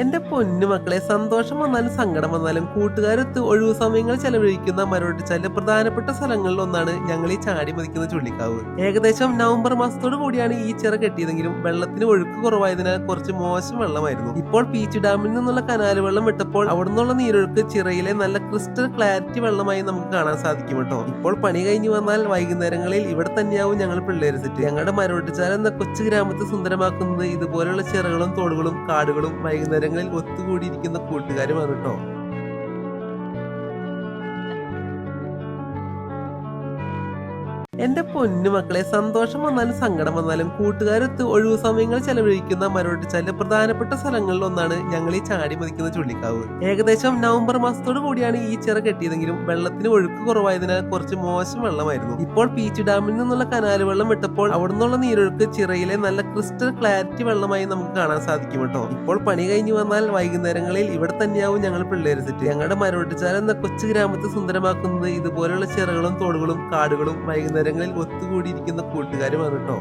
എന്റെ പൊന്നു മക്കളെ സന്തോഷം വന്നാലും സങ്കടം വന്നാലും കൂട്ടുകാരൊത്ത് ഒഴിവു സമയങ്ങൾ ചെലവഴിക്കുന്ന മരോട്ടിച്ചാലിന്റെ പ്രധാനപ്പെട്ട സ്ഥലങ്ങളിൽ ഒന്നാണ് ഞങ്ങൾ ഈ ചാടി മതിക്കുന്ന ചുള്ളിക്കാവ്. ഏകദേശം നവംബർ മാസത്തോടു കൂടിയാണ് ഈ ചിറ കെട്ടിയതെങ്കിലും വെള്ളത്തിന് ഒഴുക്ക് കുറവായതിനാൽ കുറച്ച് മോശം വെള്ളമായിരുന്നു. ഇപ്പോൾ പീച്ച് ഡാമിൽ നിന്നുള്ള കനാൽ വെള്ളം വിട്ടപ്പോൾ അവിടെ നിന്നുള്ള നീരൊഴുക്ക് ചിറയിലെ നല്ല ക്രിസ്റ്റൽ ക്ലാരിറ്റി വെള്ളമായി നമുക്ക് കാണാൻ സാധിക്കും കേട്ടോ. ഇപ്പോൾ പണി കഴിഞ്ഞു വന്നാൽ വൈകുന്നേരങ്ങളിൽ ഇവിടെ തന്നെയാവും ഞങ്ങൾ പിള്ളേരെ സെറ്റ്. ഞങ്ങളുടെ മരോട്ടിച്ചാൽ എന്ന കൊച്ചു ഗ്രാമത്തെ സുന്ദരമാക്കുന്നത് ഇതുപോലെയുള്ള ചിറകളും തോടുകളും കാടുകളും വൈകുന്നേരങ്ങളിൽ ഒത്തുകൂടിയിരിക്കുന്ന കൂട്ടുകാരുമാണ് കേട്ടോ എന്റെ പൊന്നു മക്കളെ സന്തോഷം വന്നാലും സങ്കടം വന്നാലും കൂട്ടുകാരൊത്ത് ഒഴിവു സമയങ്ങൾ ചെലവഴിക്കുന്ന മരോട്ടിച്ചാലിന്റെ പ്രധാനപ്പെട്ട സ്ഥലങ്ങളിൽ ഒന്നാണ് ഞങ്ങൾ ഈ ചാടി മതിക്കുന്ന ചുള്ളിക്കാവ്. ഏകദേശം നവംബർ മാസത്തോടു കൂടിയാണ് ഈ ചിറ കെട്ടിയതെങ്കിലും വെള്ളത്തിന് ഒഴുക്ക് കുറവായതിനാൽ കുറച്ച് മോശം വെള്ളമായിരുന്നു. ഇപ്പോൾ പീച്ച് ഡാമിൽ നിന്നുള്ള കനാല് വെള്ളം വിട്ടപ്പോൾ അവിടെ നിന്നുള്ള നീരൊഴുക്ക് ചിറയിലെ നല്ല ക്രിസ്റ്റൽ ക്ലാരിറ്റി വെള്ളമായി നമുക്ക് കാണാൻ സാധിക്കും കേട്ടോ. ഇപ്പോൾ പണി കഴിഞ്ഞു വന്നാൽ വൈകുന്നേരങ്ങളിൽ ഇവിടെ തന്നെയാവും ഞങ്ങൾ പിള്ളേരെ സെറ്റ്. ഞങ്ങളുടെ മരോട്ടിച്ചാൽ എന്ന കൊച്ചു ഗ്രാമത്തെ സുന്ദരമാക്കുന്നത് ഇതുപോലെയുള്ള ചിറകളും തോടുകളും കാടുകളും വൈകുന്നേരങ്ങളിൽ ഒത്തുകൂടിയിരിക്കുന്ന കൂട്ടുകാരുമാണ് കേട്ടോ.